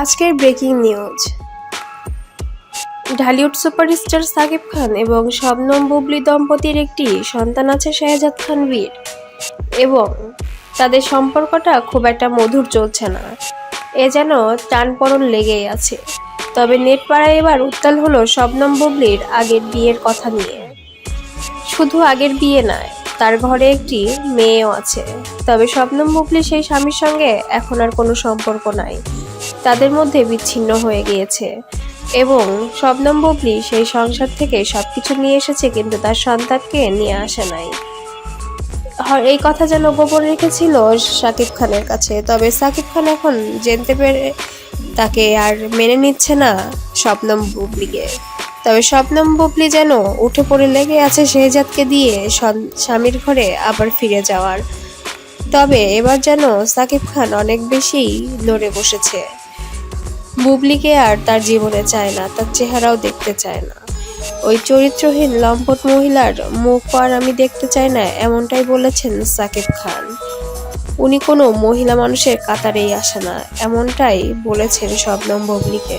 আজকের breaking news. Dhallywood superstar Shakib Khan এবং শবনম বুবলি দম্পতির একটি সন্তান আছে শাহজাদ খান বীর এবং তাদের সম্পর্কটা খুব একটা মধুর চলছে না। এ যেন টানপড়ন লেগেই আছে। তবে নেটপাড়ায় এবার উত্তাল হলো শবনম বুবলির আগের বিয়ের কথা নিয়ে। শুধু আগের বিয়ে নয়, তার ঘরে একটি মেয়েও আছে। তবে শবনম বুবলি সেই স্বামীর সঙ্গে এখন আর কোনো সম্পর্ক নাই। তাদের মধ্যে বিচ্ছিন্ন হয়ে গিয়েছে। এবং শবনম বুবলি সেই সংসার থেকে সব কিছু নিয়ে এসেছে কিন্তু তার সন্তানকে নিয়ে আসে নাই। এই কথা যেন গোপন রেখেছিল সাকিব খানের কাছে। তবে সাকিব খান এখন জানতে পেরে তাকে আর মেনে নিচ্ছে না শবনম বুবলিকে তবে শবনম বুবলি যেন উঠে পড়ে লেগে আছে শেহজাদকে দিয়ে স্বামীর ঘরে আবার ফিরে যাওয়ার। তবে এবার যেন সাকিব খান অনেক বেশি লড়ে বসেছে। বুবলিকে আর তার জীবনে চায় না, তার চেহারাও দেখতে চায় না। ওই চরিত্রহীন লম্পট মহিলার মুখ আর আমি দেখতে চাই না, এমনটাই বলেছেন সাকিব খান। উনি কোনো মহিলা মানুষের কাতারেই আসে না, এমনটাই বলেছেন শবনম বুবলিকে।